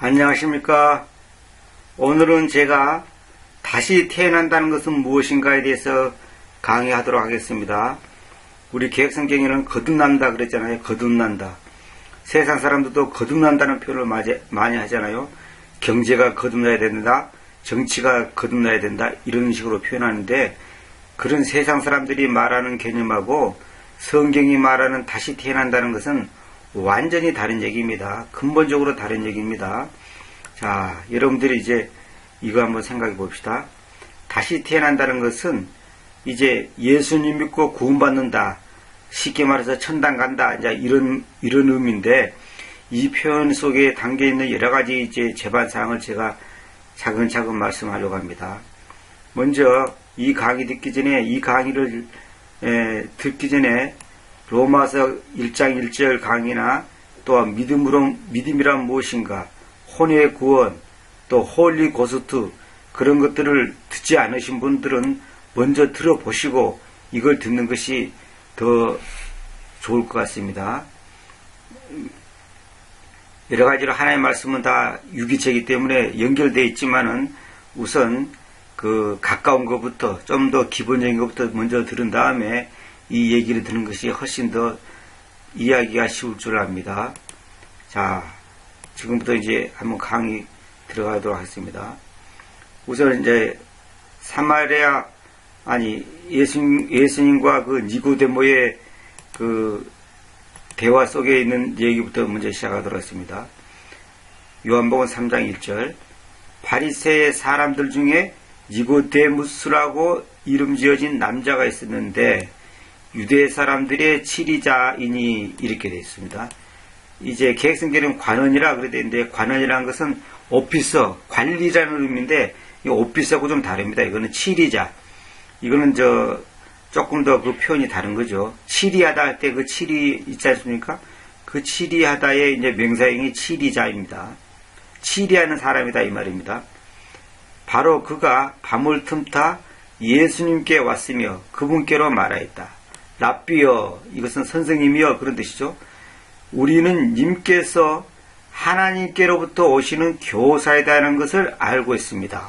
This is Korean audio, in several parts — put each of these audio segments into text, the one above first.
안녕하십니까. 오늘은 제가 다시 태어난다는 것은 무엇인가에 대해서 강의하도록 하겠습니다. 우리 계획성경에는 거듭난다 그랬잖아요. 거듭난다. 세상 사람들도 거듭난다는 표현을 많이 하잖아요. 경제가 거듭나야 된다. 정치가 거듭나야 된다. 이런 식으로 표현하는데 그런 세상 사람들이 말하는 개념하고 성경이 말하는 다시 태어난다는 것은 완전히 다른 얘기입니다. 근본적으로 다른 얘기입니다. 자, 여러분들이 이제 이거 한번 생각해 봅시다. 다시 태어난다는 것은 이제 예수님 믿고 구원받는다. 쉽게 말해서 천당 간다. 이제 이런, 이런 의미인데 이 표현 속에 담겨 있는 여러 가지 이제 재반 사항을 제가 차근차근 말씀하려고 합니다. 먼저 이 강의 듣기 전에 이 강의를 에, 듣기 전에 로마서 1장 1절 강의나 또한 믿음으로 믿음이란 무엇인가 혼의 구원 또 홀리 고스트 그런 것들을 듣지 않으신 분들은 먼저 들어보시고 이걸 듣는 것이 더 좋을 것 같습니다. 여러 가지로 하나의 말씀은 다 유기체이기 때문에 연결되어 있지만은 우선 그 가까운 것부터 좀 더 기본적인 것부터 먼저 들은 다음에 이 얘기를 듣는 것이 훨씬 더 이야기가 쉬울 줄 압니다. 자, 지금부터 이제 한번 강의 들어가도록 하겠습니다. 우선 이제 사마리아 아니 예수님 예수님과 그 니고데모의 그 대화 속에 있는 얘기부터 먼저 시작하도록 하겠습니다. 요한복음 3장 1절 바리새의 사람들 중에 니고데무스라고 이름 지어진 남자가 있었는데 유대 사람들의 치리자이니 이렇게 되어 있습니다. 이제 계획성계는 관원이라 그래 되는데 관원이라는 것은 오피서 관리라는 의미인데 이 오피서하고 좀 다릅니다. 이거는 치리자. 이거는 저 조금 더 그 표현이 다른 거죠. 치리하다 할 때 그 치리 있지 않습니까? 그 치리하다의 이제 명사형이 치리자입니다. 치리하는 사람이다 이 말입니다. 바로 그가 밤을 틈타 예수님께 왔으며 그분께로 말하였다. 랍비여 이것은 선생님이여 그런 뜻이죠. 우리는 님께서 하나님께로부터 오시는 교사이다는 것을 알고 있습니다.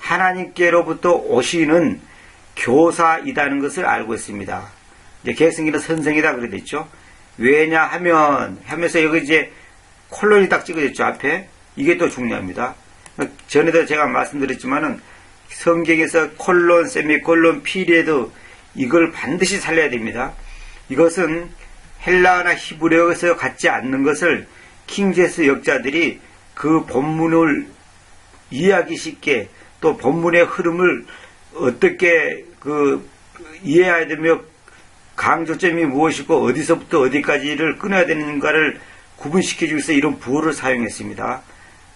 하나님께로부터 오시는 교사이다는 것을 알고 있습니다. 이제 개성기는 선생이다 그래 됐죠. 왜냐하면 하면서 여기 이제 콜론이 딱 찍어졌죠 앞에 이게 또 중요합니다. 전에도 제가 말씀드렸지만은 성경에서 콜론, 세미콜론, 피리에도 이걸 반드시 살려야 됩니다. 이것은 헬라어나 히브리어에서 갖지 않는 것을 킹제스 역자들이 그 본문을 이해하기 쉽게 또 본문의 흐름을 어떻게 그 이해해야 되며 강조점이 무엇이고 어디서부터 어디까지를 끊어야 되는가를 구분시켜주기 위해서 이런 부호를 사용했습니다.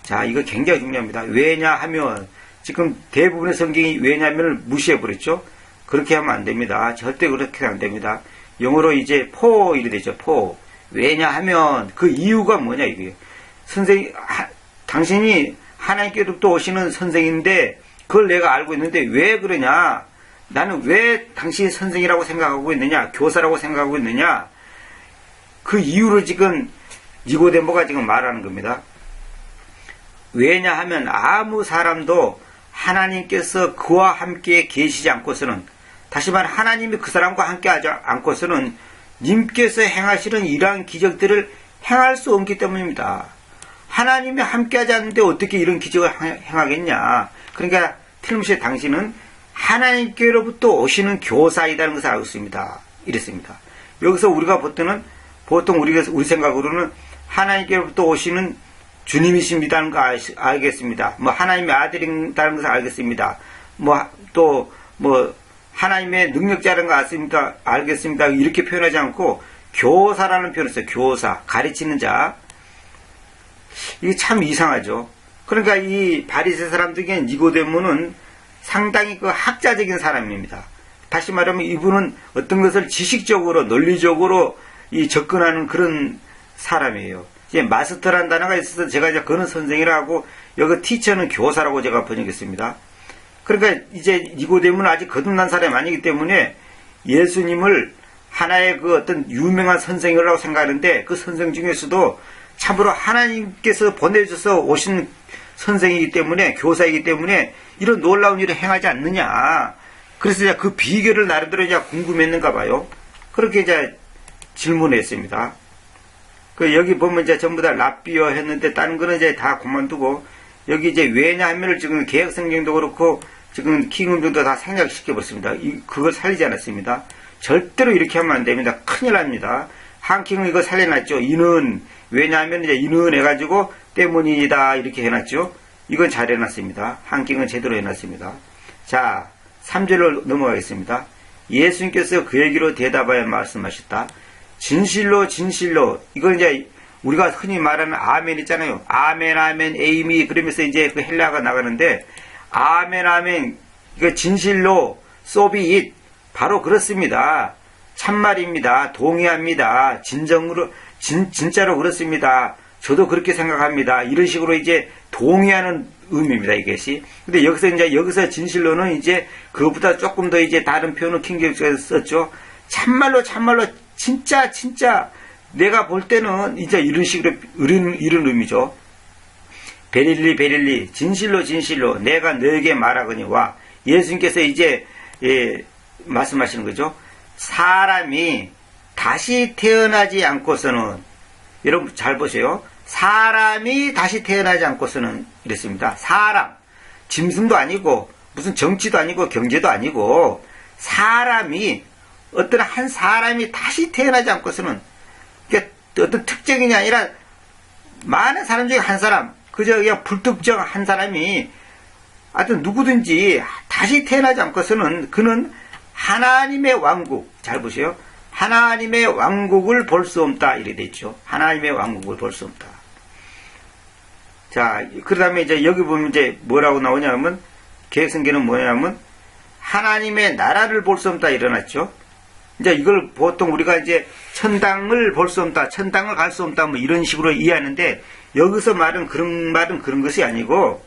자, 이거 굉장히 중요합니다. 왜냐 하면 지금 대부분의 성경이 왜냐하면을 무시해버렸죠. 그렇게 하면 안 됩니다. 절대 그렇게 안 됩니다. 영어로 이제 포 이래 되죠. 포. 왜냐하면 그 이유가 뭐냐 이게. 선생님 하- 당신이 하나님께로부터 오시는 선생인데 그걸 내가 알고 있는데 왜 그러냐? 나는 왜 당신이 선생이라고 생각하고 있느냐? 교사라고 생각하고 있느냐? 그 이유를 지금 니고데모가 지금 말하는 겁니다. 왜냐하면 아무 사람도 하나님께서 그와 함께 계시지 않고서는 다시 말해 하나님이 그 사람과 함께 하지 않고서는 님께서 행하시는 이러한 기적들을 행할 수 없기 때문입니다. 하나님이 함께 하지 않는데 어떻게 이런 기적을 행- 행하겠냐. 그러니까 틀림없이 당신은 하나님께로부터 오시는 교사이다는 것을 알고 있습니다. 이랬습니다. 여기서 우리가 보통은 보통 우리가 우리 생각으로는 하나님께로부터 오시는 주님이십니다는 거 알, 알겠습니다. 뭐 하나님의 아들이다는 것을 알겠습니다. 뭐 또뭐 하나님의 능력자라는 거 알습니다. 알겠습니다. 이렇게 표현하지 않고 교사라는 표현을 써요. 교사 가르치는 자. 이게 참 이상하죠. 그러니까 이 바리새 사람들 중에 니고데모는 상당히 그 학자적인 사람입니다. 다시 말하면 이분은 어떤 것을 지식적으로 논리적으로 이 접근하는 그런 사람이에요. 이제 마스터라는 단어가 있어서 제가 이제 그는 선생이라고 여기 티처는 교사라고 제가 번역했습니다. 그러니까 이제 니고데모는 아직 거듭난 사람이 아니기 때문에 예수님을 하나의 그 어떤 유명한 선생이라고 생각하는데 그 선생 중에서도 참으로 하나님께서 보내줘서 오신 선생이기 때문에 교사이기 때문에 이런 놀라운 일을 행하지 않느냐. 그래서 이제 그 비결을 나름대로 이제 궁금했는가 봐요. 그렇게 이제 질문했습니다. 그 여기 보면 이제 전부 다 랍비어 했는데 다른 거는 이제 다 그만두고 여기 이제 왜냐 하면을 지금 개혁 성경도 그렇고 지금 킹음정도 다 생략시켜 버렸습니다. 그걸 살리지 않았습니다. 절대로 이렇게 하면 안 됩니다. 큰일 납니다. 한킹은 이거 살려놨죠. 이는 왜냐하면 이제 이는 해가지고 때문이다 이렇게 해놨죠. 이건 잘 해놨습니다. 한킹은 제대로 해놨습니다. 자 3절로 넘어가겠습니다. 예수님께서 그 얘기로 대답하여 말씀하셨다. 진실로 진실로 이건 이제 우리가 흔히 말하는 아멘 있잖아요. 아멘 아멘 에이미 그러면서 이제 그 헬라가 나가는데 아멘 아멘 이거 진실로 소비잇 바로 그렇습니다. 참말입니다. 동의합니다. 진정으로 진, 진짜로 그렇습니다. 저도 그렇게 생각합니다. 이런 식으로 이제 동의하는 의미입니다. 이것이. 근데 여기서 이제 여기서 진실로는 이제 그것보다 조금 더 이제 다른 표현을 킹격에서 썼죠. 참말로 참말로 진짜 진짜 내가 볼 때는 이제 이런 식으로 이런, 이런 의미죠. 베릴리 베릴리 진실로 진실로 내가 너에게 말하거니와 예수님께서 이제 예, 말씀하시는 거죠. 사람이 다시 태어나지 않고서는 여러분 잘 보세요. 사람이 다시 태어나지 않고서는 이랬습니다. 사람 짐승도 아니고 무슨 정치도 아니고 경제도 아니고 사람이 어떤 한 사람이 다시 태어나지 않고서는 어떤 특정인이 아니라 많은 사람 중에 한 사람 그저 그냥 불특정 한 사람이 하여튼 누구든지 다시 태어나지 않고서는 그는 하나님의 왕국 잘 보세요. 하나님의 왕국을 볼 수 없다 이래 됐죠. 하나님의 왕국을 볼 수 없다. 자, 그 다음에 이제 여기 보면 이제 뭐라고 나오냐면 계획성계는 뭐냐면 하나님의 나라를 볼 수 없다 일어났죠. 이제 이걸 보통 우리가 이제 천당을 볼 수 없다, 천당을 갈 수 없다, 뭐 이런 식으로 이해하는데 여기서 말은 그런 말은 그런 것이 아니고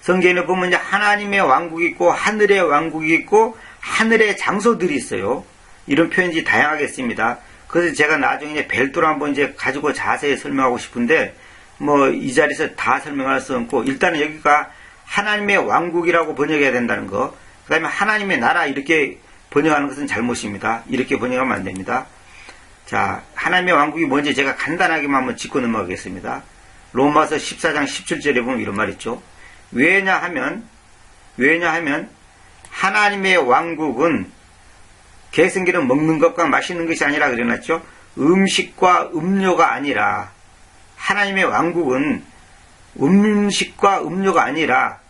성경에 보면 이제 하나님의 왕국이 있고 하늘의 왕국이 있고 하늘의 장소들이 있어요. 이런 표현이 다양하겠습니다. 그래서 제가 나중에 이제 별도로 한번 이제 가지고 자세히 설명하고 싶은데 뭐 이 자리에서 다 설명할 수 없고 일단은 여기가 하나님의 왕국이라고 번역해야 된다는 거. 그 다음에 하나님의 나라 이렇게 번역하는 것은 잘못입니다. 이렇게 번역하면 안 됩니다. 자, 하나님의 왕국이 뭔지 제가 간단하게만 한번 짚고 넘어가겠습니다. 로마서 14장 17절에 보면 이런 말 있죠. 왜냐하면, 왜냐하면, 하나님의 왕국은 개성기는 먹는 것과 마시는 것이 아니라 그래놨죠. 음식과 음료가 아니라, 하나님의 왕국은 음식과 음료가 아니라,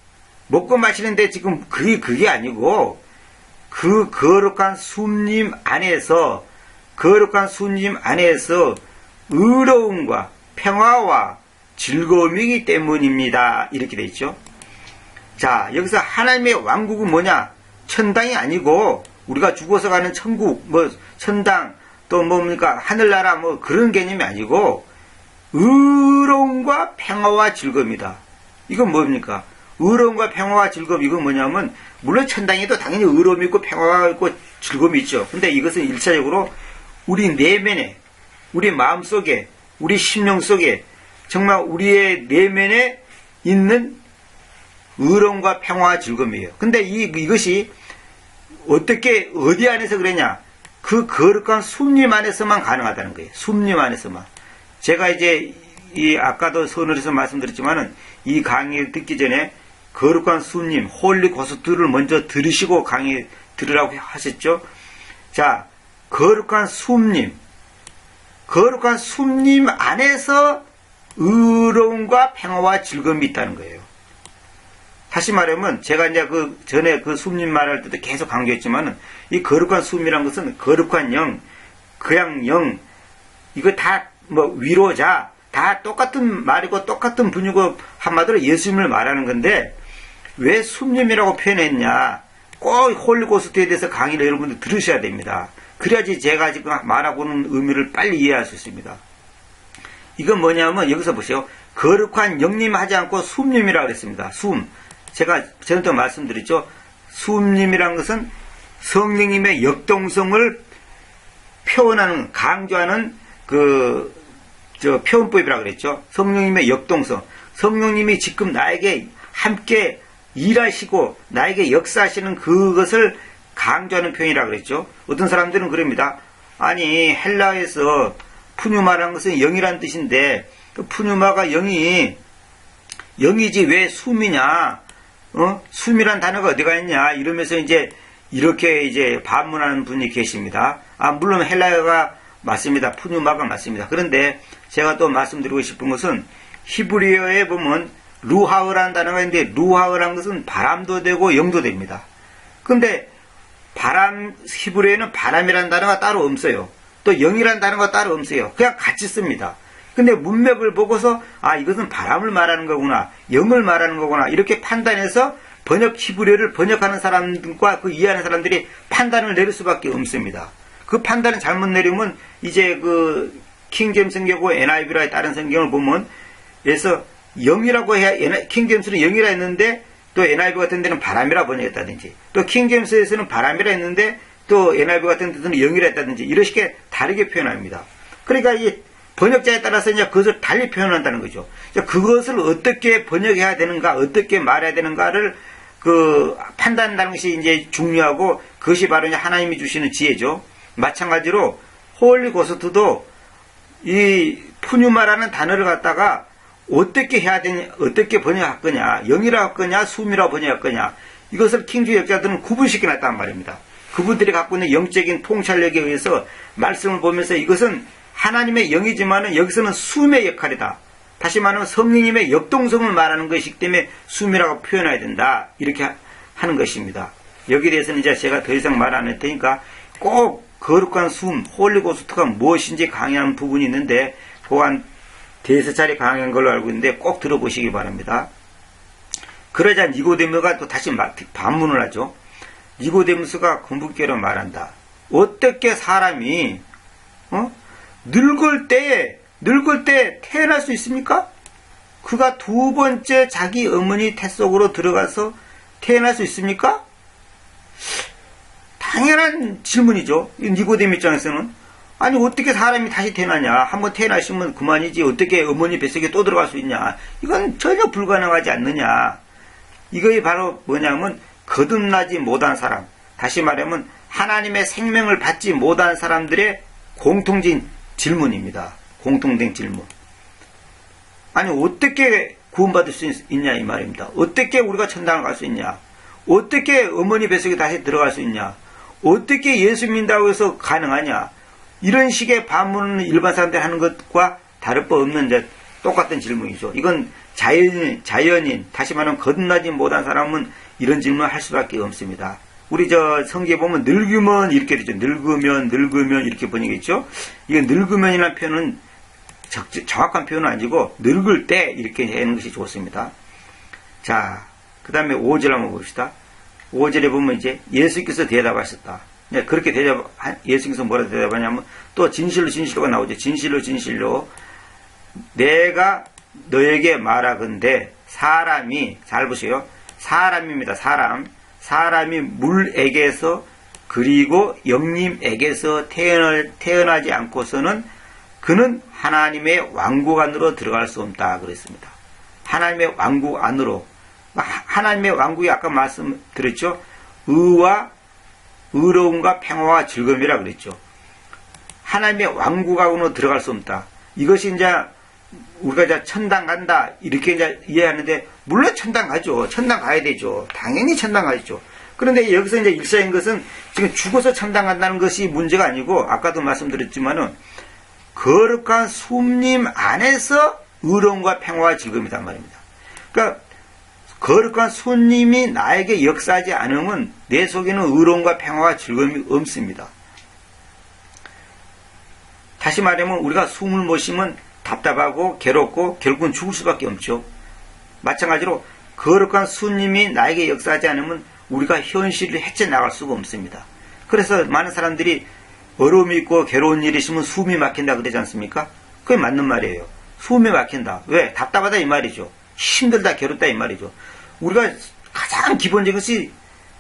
먹고 마시는데 지금 그게, 그게 아니고, 그 거룩한 숨림 안에서 거룩한 숨림 안에서 의로움과 평화와 즐거움이기 때문입니다. 이렇게 돼 있죠. 자, 여기서 하나님의 왕국은 뭐냐? 천당이 아니고 우리가 죽어서 가는 천국, 뭐 천당 또 뭡니까 하늘나라 뭐 그런 개념이 아니고 의로움과 평화와 즐거움이다. 이건 뭡니까? 의로움과 평화와 즐거움 이건 뭐냐면 물론 천당에도 당연히 의로움이 있고 평화가 있고 즐거움이 있죠. 근데 이것은 일차적으로 우리 내면에 우리 마음 속에 우리 심령 속에 정말 우리의 내면에 있는 의로움과 평화와 즐거움이에요. 근데 이, 이것이 어떻게 어디 안에서 그러냐? 그 거룩한 숨림 안에서만 가능하다는 거예요. 숨림 안에서만. 제가 이제 이 아까도 선언에서 말씀드렸지만은 이 강의를 듣기 전에 거룩한 수님, 홀리 고스트를 먼저 들으시고 강의 들으라고 하셨죠. 자, 거룩한 수님, 거룩한 수님 안에서 의로움과 평화와 즐거움이 있다는 거예요. 다시 말하면 제가 이제 그 전에 그 숨님 말할 때도 계속 강조했지만은 이 거룩한 숨이란 것은 거룩한 영, 그냥 영, 이거 다 뭐 위로자, 다 똑같은 말이고 똑같은 분이고 한마디로 예수님을 말하는 건데 왜 숨님이라고 표현했냐? 꼭 홀리고스트에 대해서 강의를 여러분들 들으셔야 됩니다. 그래야지 제가 지금 말하고는 의미를 빨리 이해할 수 있습니다. 이건 뭐냐면 여기서 보세요. 거룩한 영림하지 않고 숨님이라고 그랬습니다. 숨. 제가 전에도 말씀드렸죠. 숨님이란 것은 성령님의 역동성을 표현하는 강조하는 그 저 표현법이라 그랬죠. 성령님의 역동성. 성령님이 지금 나에게 함께 일하시고 나에게 역사하시는 그것을 강조하는 표현이라 그랬죠. 어떤 사람들은 그럽니다. 아니 헬라에서 푸뉴마라는 것은 영이란 뜻인데 그 푸뉴마가 영이 영이지 왜 숨이냐? 어? 숨이란 단어가 어디가 있냐? 이러면서 이제 이렇게 이제 반문하는 분이 계십니다. 아 물론 헬라어가 맞습니다. 푸뉴마가 맞습니다. 그런데 제가 또 말씀드리고 싶은 것은 히브리어에 보면 루하흐라는 단어가 있는데 루하흐라는 것은 바람도 되고 영도 됩니다. 근데 바람 히브리어에는 바람이라는 단어가 따로 없어요. 또 영이라는 단어가 따로 없어요. 그냥 같이 씁니다. 근데 문맥을 보고서 아 이것은 바람을 말하는 거구나 영을 말하는 거구나 이렇게 판단해서 번역 히브리어를 번역하는 사람과 그 이해하는 사람들이 판단을 내릴 수밖에 없습니다. 그 판단을 잘못 내리면 이제 그 킹잼 성경고 NIV라의 다른 성경을 보면 그래서 영이라고 해야 킹잼스는 영이라 했는데 또 NIV 같은 데는 바람이라 번역했다든지 또 킹잼스에서는 바람이라 했는데 또 NIV 같은 데는 영이라 했다든지 이런 식의 다르게 표현합니다. 그러니까 이 번역자에 따라서 이제 그것을 달리 표현한다는 거죠. 그것을 어떻게 번역해야 되는가, 어떻게 말해야 되는가를 그 판단한다는 것이 이제 중요하고 그것이 바로 이제 하나님이 주시는 지혜죠. 마찬가지로 홀리 고스트도 이 푸뉴마라는 단어를 갖다가 어떻게 해야 되냐, 어떻게 번역할 거냐, 영이라 할 거냐, 숨이라 번역할 거냐, 이것을 킹주 역자들은 구분시켜 놨단 말입니다. 그분들이 갖고 있는 영적인 통찰력에 의해서 말씀을 보면서 이것은 하나님의 영이지만은 여기서는 숨의 역할이다. 다시 말하면 성령님의 역동성을 말하는 것이기 때문에 숨이라고 표현해야 된다. 이렇게 하는 것입니다. 여기에 대해서는 이제 제가 더 이상 말 안 할 테니까 꼭 거룩한 숨, 홀리고스트가 무엇인지 강의하는 부분이 있는데 그한 대여섯 차례 강의한 걸로 알고 있는데 꼭 들어보시기 바랍니다. 그러자 니고데모가 또 다시 반문을 하죠. 니고데모스가 공부께로 말한다. 어떻게 사람이 어? 늙을 때에 늙을 때 태어날 수 있습니까? 그가 두 번째 자기 어머니 태 속으로 들어가서 태어날 수 있습니까? 당연한 질문이죠. 니고데모 입장에서는 아니 어떻게 사람이 다시 태어나냐? 한번 태어나시면 그만이지 어떻게 어머니 뱃속에 또 들어갈 수 있냐? 이건 전혀 불가능하지 않느냐? 이것이 바로 뭐냐면 거듭나지 못한 사람. 다시 말하면 하나님의 생명을 받지 못한 사람들의 공통적인 질문입니다. 공통된 질문. 아니 어떻게 구원받을 수 있냐 이 말입니다. 어떻게 우리가 천당을 갈 수 있냐? 어떻게 어머니 뱃속에 다시 들어갈 수 있냐? 어떻게 예수 믿는다고 해서 가능하냐? 이런 식의 반문을 일반 사람들이 하는 것과 다를 바 없는 이제 똑같은 질문이죠. 이건 자연, 자연인, 다시 말하면 거듭나지 못한 사람은 이런 질문을 할 수밖에 없습니다. 우리 저 성경에 보면 늙으면 이렇게 되죠. 늙으면, 늙으면 이렇게 번역했죠. 이게 늙으면이라는 표현은 적, 정확한 표현은 아니고 늙을 때 이렇게 하는 것이 좋습니다. 자, 그 다음에 5절 한번 봅시다. 5절에 보면 이제 예수께서 대답하셨다. 네, 그렇게 대답, 예수께서 뭐라 대답하냐면 또 진실로 진실로가 나오죠. 진실로 진실로 내가 너에게 말하건대 사람이 잘 보세요. 사람입니다. 사람. 사람이 물에게서 그리고 영님에게서 태어날, 태어나지 않고서는 그는 하나님의 왕국 안으로 들어갈 수 없다 그랬습니다. 하나님의 왕국 안으로 하나님의 왕국이 아까 말씀드렸죠. 의와 의로움과 평화와 즐거움이라 그랬죠. 하나님의 왕국 안으로 들어갈 수 없다. 이것이 이제 우리가 이제 천당 간다 이렇게 이제 이해하는데 물론 천당 가죠. 천당 가야 되죠. 당연히 천당 가죠. 그런데 여기서 이제 일사인 것은 지금 죽어서 천당 간다는 것이 문제가 아니고 아까도 말씀드렸지만은 거룩한 숨림 안에서 의로움과 평화와 즐거움이란 말입니다. 그러니까 거룩한 손님이 나에게 역사하지 않으면 내 속에는 의로움과 평화와 즐거움이 없습니다. 다시 말하면 우리가 숨을 못 쉬면 답답하고 괴롭고 결국은 죽을 수밖에 없죠. 마찬가지로 거룩한 수님이 나에게 역사하지 않으면 우리가 현실을 헤쳐나갈 수가 없습니다. 그래서 많은 사람들이 어려움이 있고 괴로운 일이 있으면 숨이 막힌다 그러지 않습니까? 그게 맞는 말이에요. 숨이 막힌다. 왜? 답답하다 이 말이죠. 힘들다 괴롭다 이 말이죠. 우리가 가장 기본적인 것이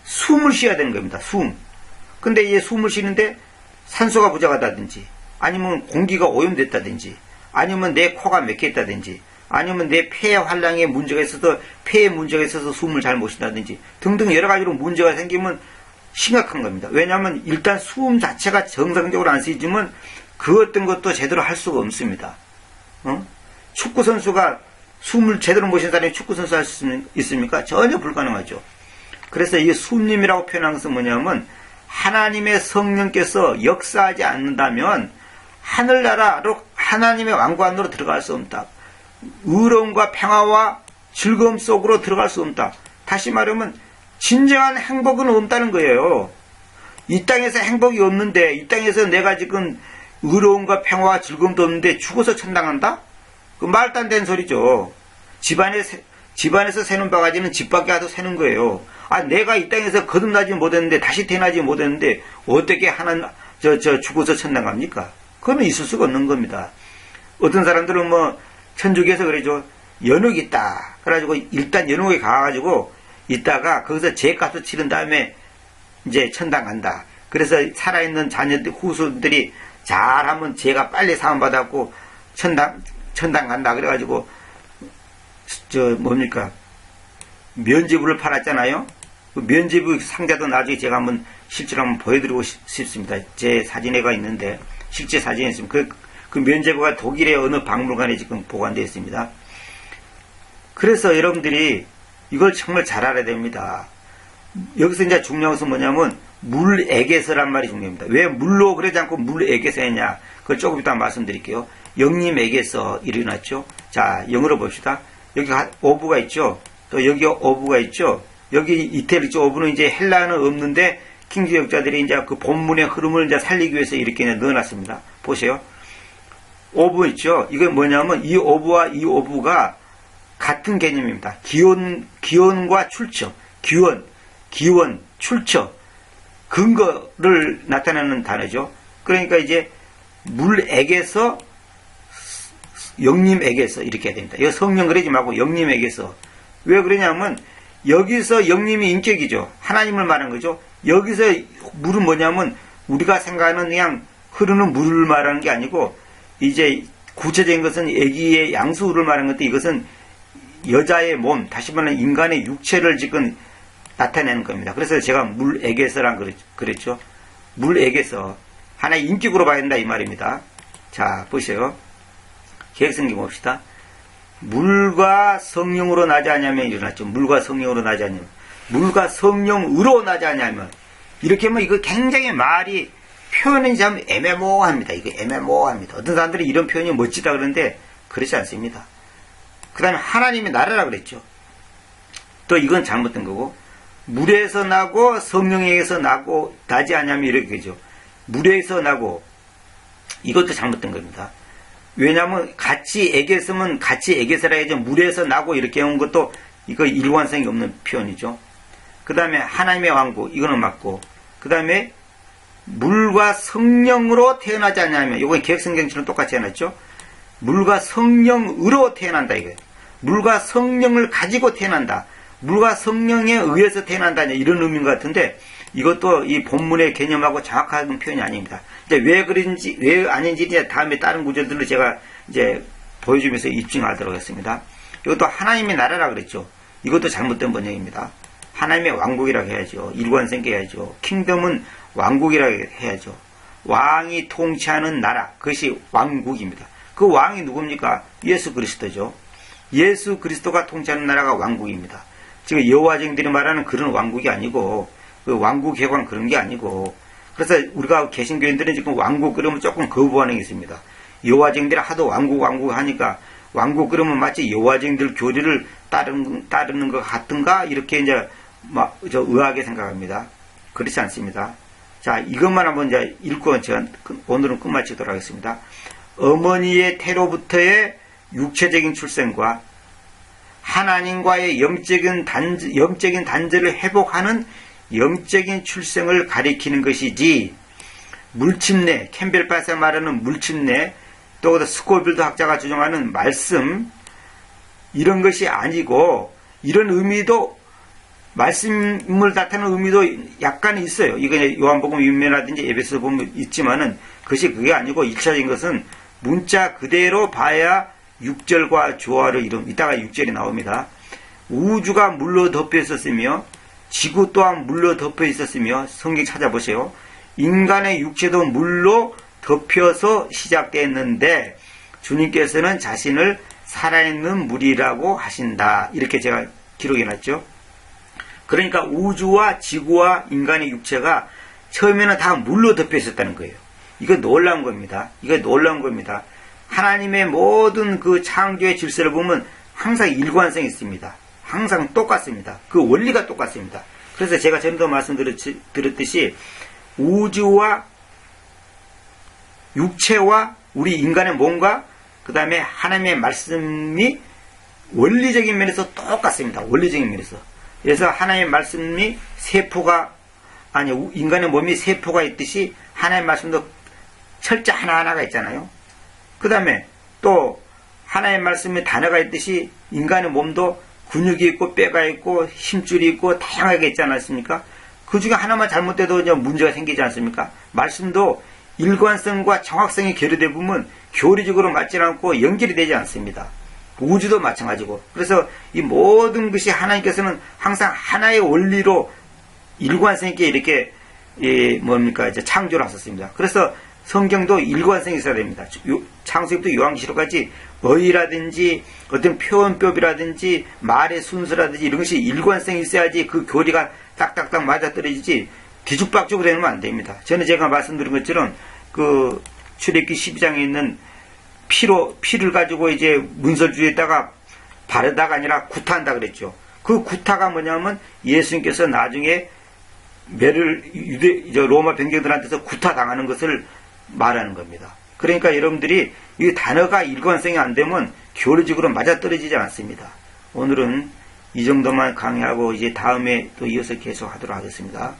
숨을 쉬어야 되는 겁니다. 숨. 근데 이 숨을 쉬는데 산소가 부족하다든지 아니면 공기가 오염됐다든지 아니면 내 코가 맥혔다든지 아니면 내 폐에 활량에 문제가 있어서 폐에 문제가 있어서 숨을 잘 못 쉰다든지 등등 여러 가지로 문제가 생기면 심각한 겁니다. 왜냐하면 일단 숨 자체가 정상적으로 안 쓰이지만 그 어떤 것도 제대로 할 수가 없습니다. 어? 축구 선수가 숨을 제대로 못 쉬는 사람이 축구 선수 할 수 있습니까? 전혀 불가능하죠. 그래서 이 숨님이라고 표현한 것은 뭐냐면 하나님의 성령께서 역사하지 않는다면 하늘나라로 하나님의 왕국 안으로 들어갈 수 없다. 의로움과 평화와 즐거움 속으로 들어갈 수 없다. 다시 말하면 진정한 행복은 없다는 거예요. 이 땅에서 행복이 없는데 이 땅에서 내가 지금 의로움과 평화와 즐거움도 없는데 죽어서 천당한다? 그 말도 안 되는 소리죠. 집안에 새- 집안에서 새는 바가지는 집 밖에 가서 새는 거예요. 아 내가 이 땅에서 거듭나지 못했는데 다시 태어나지 못했는데 어떻게 하는 저저 죽어서 천당 갑니까? 그거는 있을 수가 없는 겁니다. 어떤 사람들은 뭐 천주교에서 그러죠. 연옥 있다. 그래가지고 일단 연옥에 가가지고 있다가 거기서 죄값을 치른 다음에 이제 천당 간다. 그래서 살아있는 자녀들 후손들이 잘 하면 죄가 빨리 사함받았고 천당 천당 간다. 그래가지고 저 뭡니까 면제부를 팔았잖아요. 그 면제부 상자도 나중에 제가 한번 실제로 한번 보여드리고 싶- 싶습니다. 제 사진회가 있는데 실제 사진이 있으면 그, 그 면제부가 독일의 어느 박물관에 지금 보관되어 있습니다. 그래서 여러분들이 이걸 정말 잘 알아야 됩니다. 여기서 이제 중요한 것은 뭐냐면 물에게서란 말이 중요합니다. 왜 물로 그러지 않고 물에게서 했냐? 그걸 조금 이따 말씀드릴게요. 영님에게서 일어났죠. 자, 영어로 봅시다. 여기 가- 오브가 있죠. 또 여기 오브가 있죠. 여기 이태리 쪽 오브는 이제 헬라어는 없는데 킹즈 역자들이 이제 그 본문의 흐름을 이제 살리기 위해서 이렇게 넣어놨습니다. 보세요. 오브 있죠. 이게 뭐냐면 이 오브와 이 오브가 같은 개념입니다. 기원, 기원과 출처, 기원, 기원, 출처, 근거를 나타내는 단어죠. 그러니까 이제 물에게서 영님에게서 이렇게 해야 됩니다. 여기 성령 그러지 말고 영님에게서. 왜 그러냐면 여기서 영님이 인격이죠. 하나님을 말하는 거죠. 여기서 물은 뭐냐면 우리가 생각하는 그냥 흐르는 물을 말하는 게 아니고 이제 구체적인 것은 애기의 양수를 말하는 건데 이것은 여자의 몸, 다시 말하면 인간의 육체를 지금 나타내는 겁니다. 그래서 제가 물에게서란 그랬- 그랬죠. 물에게서 하나의 인격으로 봐야 된다 이 말입니다. 자, 보세요. 계획성경 봅시다. 물과 성령으로 나지 않냐면 일어났죠. 물과 성령으로 나지 않냐면. 물과 성령으로 나지 않냐면. 이렇게 하면 이거 굉장히 말이 표현이 참 애매모호합니다. 이거 애매모호합니다. 어떤 사람들이 이런 표현이 멋지다 그러는데 그렇지 않습니다. 그 다음에 하나님의 나라라 그랬죠. 또 이건 잘못된 거고 물에서 나고 성령에게서 나고 나지 않냐면 이렇게 되죠. 물에서 나고 이것도 잘못된 겁니다. 왜냐하면 같이 애겠으면 같이 애게서라 해야지 물에서 나고 이렇게 온 것도 이거 일관성이 없는 표현이죠. 그 다음에 하나님의 왕국 이거는 맞고 그 다음에 물과 성령으로 태어나지 않냐면 이건 계획성경처럼 똑같이 해놨죠. 물과 성령으로 태어난다 이거예요. 물과 성령을 가지고 태어난다. 물과 성령에 의해서 태어난다 이런 의미인 것 같은데 이것도 이 본문의 개념하고 정확한 표현이 아닙니다. 이제 왜 그런지 왜 아닌지 이제 다음에 다른 구절들로 제가 이제 보여주면서 입증하도록 하겠습니다. 이것도 하나님의 나라라 그랬죠. 이것도 잘못된 번역입니다. 하나님의 왕국이라고 해야죠. 일관성 해야죠. 킹덤은 왕국이라고 해야죠. 왕이 통치하는 나라 그것이 왕국입니다. 그 왕이 누굽니까? 예수 그리스도죠. 예수 그리스도가 통치하는 나라가 왕국입니다. 지금 여호와쟁들이 말하는 그런 왕국이 아니고 그 왕국 개관 그런 게 아니고 그래서 우리가 개신교인들은 지금 왕국 그러면 조금 거부하는 게 있습니다. 여호와쟁들이 하도 왕국 왕국 하니까 왕국 그러면 마치 여호와쟁들 교리를 따르는 따르는 것 같은가 이렇게 이제 막 저 의아하게 생각합니다. 그렇지 않습니다. 자 이것만 한번 이제 읽고 제가 오늘은 끝마치도록 하겠습니다. 어머니의 태로부터의 육체적인 출생과 하나님과의 영적인 단절, 영적인 단절을 회복하는 영적인 출생을 가리키는 것이지 물침내 캠벨 바사 말하는 물침내 또 스코빌드 학자가 주장하는 말씀 이런 것이 아니고 이런 의미도 말씀을 나타내는 의미도 약간 있어요. 이거 요한복음 윤매라든지 에베소 보면 있지만은 그것이 그게 아니고 일차적인 것은 문자 그대로 봐야 6절과 조화를 이룬 이따가 6절이 나옵니다. 우주가 물로 덮여 있었으며 지구 또한 물로 덮여 있었으며 성경 찾아보세요. 인간의 육체도 물로 덮여서 시작됐는데 주님께서는 자신을 살아있는 물이라고 하신다. 이렇게 제가 기록해 놨죠. 그러니까 우주와 지구와 인간의 육체가 처음에는 다 물로 덮여 있었다는 거예요. 이거 놀라운 겁니다. 이거 놀라운 겁니다. 하나님의 모든 그 창조의 질서를 보면 항상 일관성이 있습니다. 항상 똑같습니다. 그 원리가 똑같습니다. 그래서 제가 전도 말씀드렸듯이 우주와 육체와 우리 인간의 몸과 그 다음에 하나님의 말씀이 원리적인 면에서 똑같습니다. 원리적인 면에서. 그래서 하나님의 말씀이 세포가 아니 인간의 몸이 세포가 있듯이 하나님의 말씀도 철자 하나하나가 있잖아요. 그 다음에 또 하나님의 말씀에 단어가 있듯이 인간의 몸도 근육이 있고 뼈가 있고 힘줄이 있고 다양하게 있지 않았습니까? 그 중에 하나만 잘못돼도 이제 문제가 생기지 않습니까? 말씀도 일관성과 정확성이 결여돼 보면 교리적으로 맞지 않고 연결이 되지 않습니다. 우주도 마찬가지고. 그래서 이 모든 것이 하나님께서는 항상 하나의 원리로 일관성 있게 이렇게 예, 뭡니까 이제 창조를 하셨습니다. 그래서 성경도 일관성이 있어야 됩니다. 창세기부터 요한시로까지 어휘라든지 어떤 표현법이라든지 말의 순서라든지 이런 것이 일관성이 있어야지 그 교리가 딱딱딱 맞아떨어지지 뒤죽박죽으로 되면 안 됩니다. 저는 제가 말씀드린 것처럼 그 출애기 12장에 있는 피로 피를 가지고 이제 문설주에다가 바르다가 아니라 구타한다 그랬죠. 그 구타가 뭐냐면 예수님께서 나중에 매를 유대 로마 병경들한테서 구타 당하는 것을 말하는 겁니다. 그러니까 여러분들이 이 단어가 일관성이 안 되면 교리적으로 맞아떨어지지 않습니다. 오늘은 이 정도만 강의하고 이제 다음에 또 이어서 계속 하도록 하겠습니다.